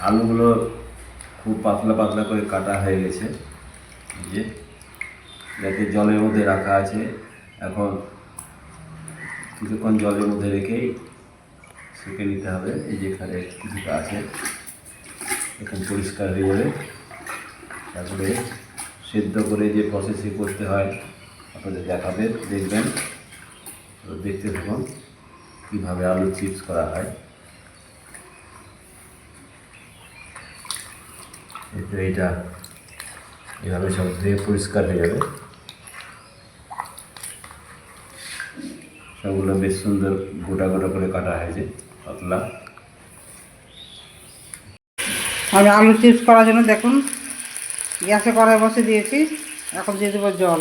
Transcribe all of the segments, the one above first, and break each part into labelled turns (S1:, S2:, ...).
S1: আলুগুলো খুব পাতলা পাতলা করে কাটা হয়ে গেছে। যে যাতে জলের মধ্যে রাখা আছে। এখন কিছুক্ষণ জলের মধ্যে রেখেই সেঁকে নিতে হবে। এই যে এখানে কিছুটা আছে। এখন পরিষ্কার হয়ে যাবে তারপরে সেদ্ধ করে যে প্রসেসিং করতে হয়, আপনাদের দেখাবে, দেখবেন। দেখতে থাকুন কীভাবে আলু চিপস করা হয়। এতে এইটা এভাবে সব ধুয়ে পরিষ্কার হয়ে যাবে। সবগুলো বেশ সুন্দর গোটা গোটা করে কাটা হয়েছে, পাতলা।
S2: আমি আলু চিপস করার জন্য দেখুন, গ্যাসে কড়াই বসে দিয়েছি, এখন দিয়ে দেবো জল।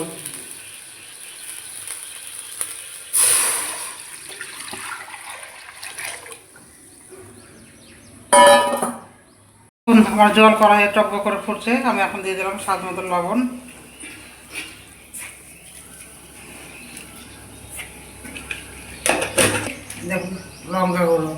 S2: দেখুন, আমার জল কড়াইয়ে টক করে ফুটছে আমি এখন দিয়ে দিলাম স্বাদ মতো লবণ। দেখুন লঙ্কা গুঁড়ো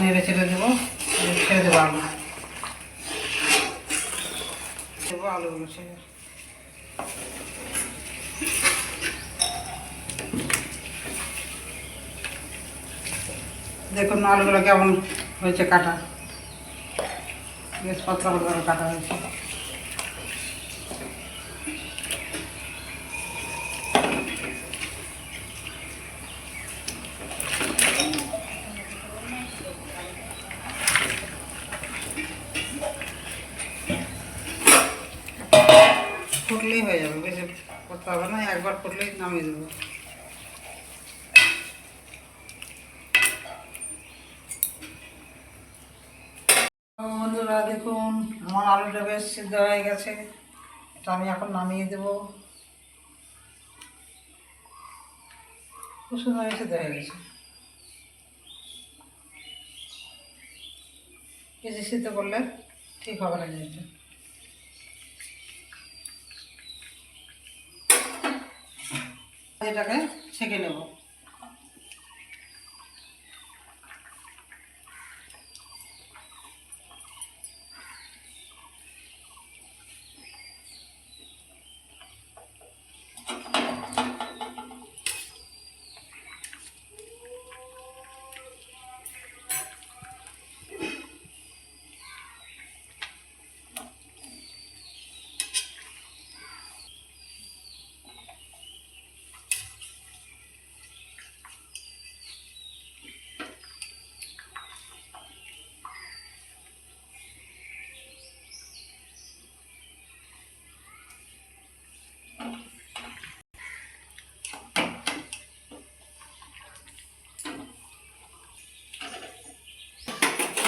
S2: নেড়ে ছেড়ে দেবো দিয়ে ছেড়ে দেবো আলু দেবো আলুগুলো ছেড়ে দেখুন আলুগুলো কেমন হয়েছে কাটা। বেশ পাতলা পাতলা কাটা হয়েছে ফুটলেই হয়ে যাবে বেশি করতে হবে না, একবার ফুটলেই নামিয়ে দেবো। বন্ধুরা, দেখুন, আমার আলুটা বেশ সিদ্ধ হয়ে গেছে। এটা আমি এখন নামিয়ে দেব। খুব সুন্দর সিদ্ধ হয়ে গেছে। বেশি সিদ্ধ করলে ঠিক হবে না জিনিসটা। এটাকে ছেঁকে নেব।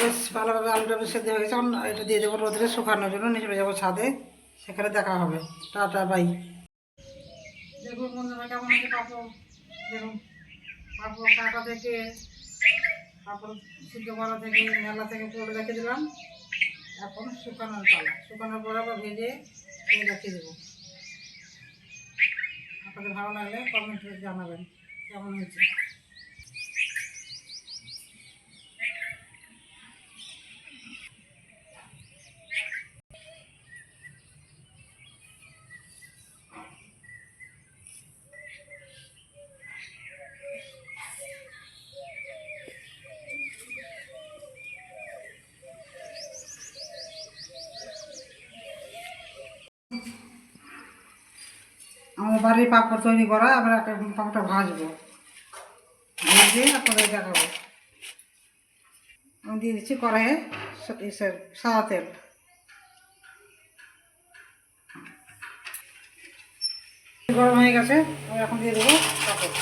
S2: বেশ ভালোভাবে আলুটা বেশ সেদ্ধ হয়ে গেছে। এখন এটা দিয়ে দেবো রোদরে শুকানোর জন্য নিয়ে চলে যাব ছাদে। সেখানে দেখা হবে। Tata, bye. দেখুন বন্ধুরা কেমন আছে পাপড়? দেখুন, পাপড় কাটা থেকে, পাপড় সিদ্ধ করা থেকে, মেলা থেকে পরে রেখে দিলাম। এখন শুকানোর পালা। শুকানোর পরে আবার ভেজে রেখে দেবো। আপনাদের ভালো লাগলে কমেন্টে জানাবেন। কেমন হয়েছে? আমাদের বাড়ির পাঁপড় তৈরি করা আমরা পাঁপড়টা ভাজবো। ভেজে আপনাদের দেখাবো। আমি দিয়ে দিচ্ছি কড়াইয়ে ইসের সাদা তেল। গরম হয়ে গেছে, আমি এখন দিয়ে দেবো পাঁপড়।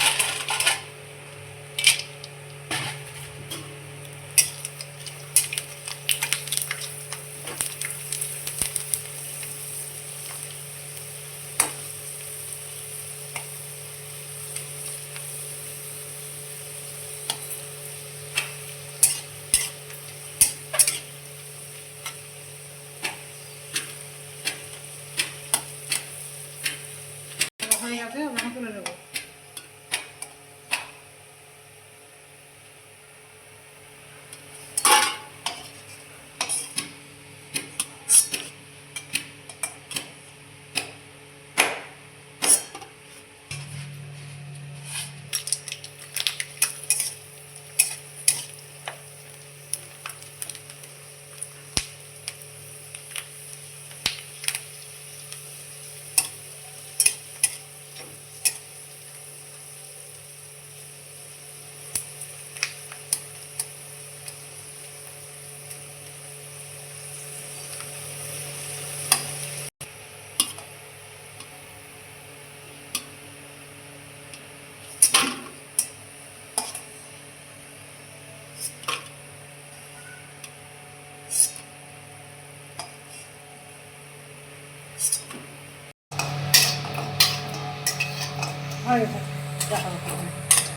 S2: হয়ে গেছে ওখানে তুলে নেব হয়ে গেছে দেখাবো